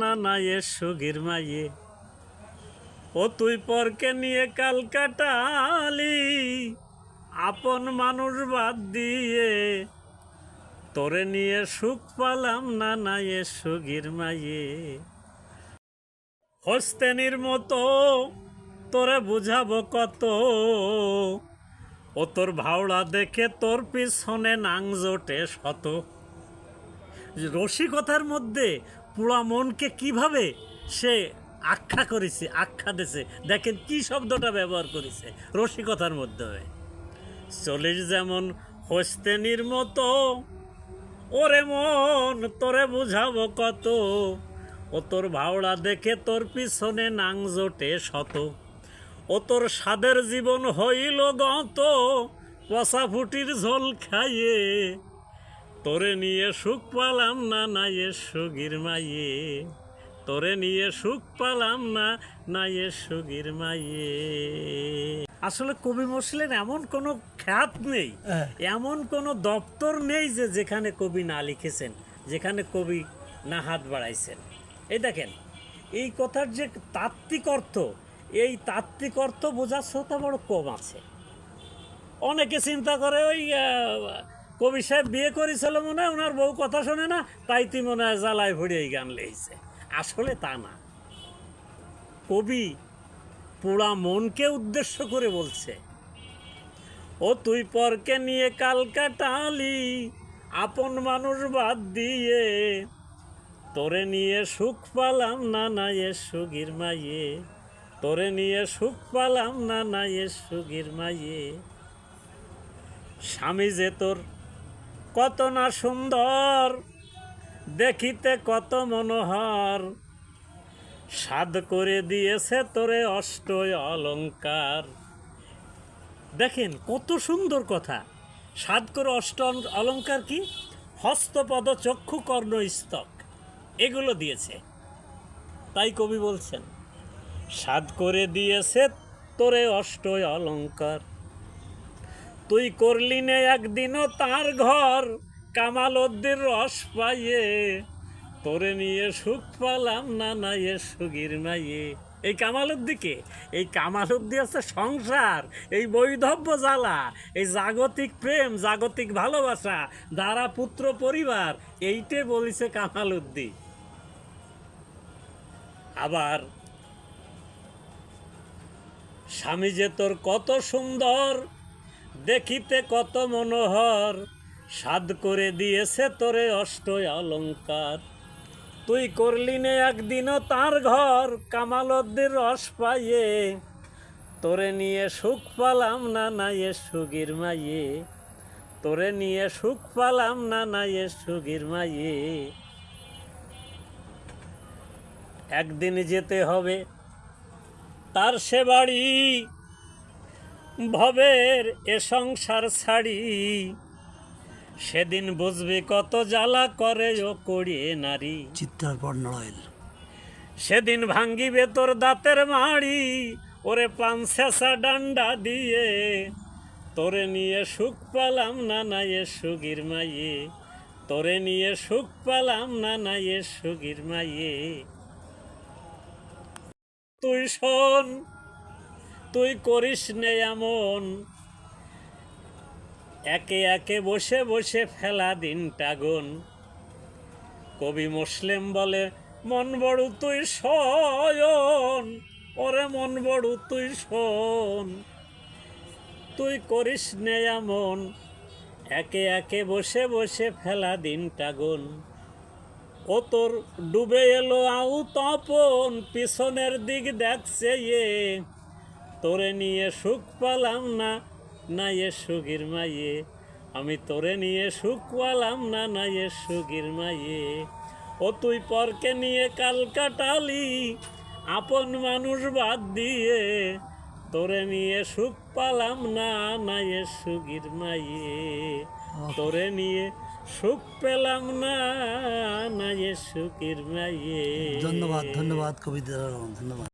না না এ সুগির মাইয়ে। ও তুই পরকে নিয়ে কাল কাটালি, আপন মানুষ বাদ দিয়ে। তোরে নিয়ে সুখ পালাম না না এ সুগির মাইয়ে। হস্তেনির মতো তোরে বুঝাবো কত। ও তোর ভাওড়া দেখে তোর পিছনে নাং জোটে শত। রসিকতার মধ্যে পুরা মনকে কীভাবে সে আখ্যা করেছে, আখ্যা দিছে? দেখেন কি শব্দটা ব্যবহার করেছে রসিকতার মধ্যে চলিস যেমন হস্তেনির মতো ওরে মন তোরে বুঝাবো কত, ও তোর ভাওড়া দেখে তোর পিছনে নাং জোটে শত, ও তোর সাদের জীবন হইল গত পশা ফুটির ঝোল খাইয়ে তোরে নিয়ে সুখ পালাম না না এ সুগির মাইয়ে তোরে নিয়ে সুখ পালাম না না এ সুগির মাইয়ে আসলে কবি মসলের এমন কোনো খ্যাত নেই এমন কোনো দপ্তর নেই যে যেখানে কবি না লিখেছেন যেখানে কবি না হাত বাড়াইছেন। এই দেখেন এই কথার যে তাত্ত্বিক অর্থ এই তাত্ত্বিক অর্থ বোঝার শ্রোতা বড় কম আছে। অনেকে চিন্তা করে ওই কবি সাহেব বিয়ে করেছিল মনে হয়, ওনার বউ কথা শোনে না, তাই তুই মনে হয় জ্বালায় ভরে এই গান লেগেছে আসলে তা না। কবি পোড়া মনকে উদ্দেশ্য করে বলছে, ও তুই পরকে নিয়ে কাল কাটালি, আপন মানুষ বাদ দিয়ে, তোরে নিয়ে সুখ পালাম না না এ সুগির মাইয়ে, তোরে নিয়ে সুখ পালাম না না এ সুগির মাইয়ে। স্বামী যে তোর কত না সুন্দর, দেখিতে কত মনোহর। সাদ করে দিয়েছে তোরে অষ্টয় অলঙ্কার। দেখেন কত সুন্দর কথা। সাদ করে অষ্ট অলঙ্কার কি? হস্তপদ চক্ষু কর্ণ স্তক। এগুলো দিয়েছে। তাই কবি বলছেন সাদ করে দিয়েছে তোরে অষ্টয় অলংকার তুই করলি নে একদিনও তার ঘর কামাল উদ্দিন রস পাইয়ে। তোরে নিয়ে সুখ পালাম না না এ সুগির মাইয়ে। এই কামাল উদ্দিকে এই কামাল উদ্দি আছে সংসার, এই বৈধব্য জ্বালা, এই জাগতিক প্রেম, জাগতিক ভালোবাসা দ্বারা পুত্র পরিবার, এইটে বলিছে কামাল উদ্দি আবার, স্বামী যে তোর কত সুন্দর দেখিতে কত মনোহর। সাদ করে দিয়েছে তোরে অষ্টয় অলঙ্কার। তুই করলি নে একদিনও তার ঘর কামালদ্দির রস পাইয়ে। তোরে নিয়ে সুখ পালাম না না এ সুগির মাইয়ে। তোরে নিয়ে সুখ পালাম না না এ সুগির মাইয়ে। একদিন যেতে হবে, তার সে বাড়ি ভবের এ সংসার ছাড়ি। সেদিন বুঝবি কত জ্বালা করে ও করিয়ে নারী। চিত্রার বর্ণরয়েল সেদিন ভাঙ্গিবে তোর দাঁতের মাড়ি ওরে পান শেষা ডান্ডা দিয়ে। তোরে নিয়ে সুখ পালাম না না এ সুগির মাইয়ে তোরে নিয়ে সুখ পালাম না না এ সুগির মাইয়ে। তুই শোন তুই করিস নে এমন। একে একে বসে বসে ফেলা দিন গুন কবি মুসলিম বলে, মন বড় তুই শয়ন, ওরে মন বড় তুই শোন। তুই করিস নে এমন। একে একে বসে বসে ফেলা দিন গুন ও তোর ডুবে এলো আউ তপন, পিছনের দিক দেখছে ইয়ে তোরে নিয়ে সুখ পালাম না না এ সুগির মাইয়ে আমি তোরে নিয়ে সুখ পালাম না না এ সুগির মাইয়ে ও তুই পরকে নিয়ে কাল কাটালি, আপন মানুষ বাদ দিয়ে। তোরে নিয়ে সুখ পালাম না না এ সুগির মাইয়ে তোরে নিয়ে সুখ পেলাম না না এ সুগির মাইয়ে ধন্যবাদ ধন্যবাদ কবিতা ধন্যবাদ।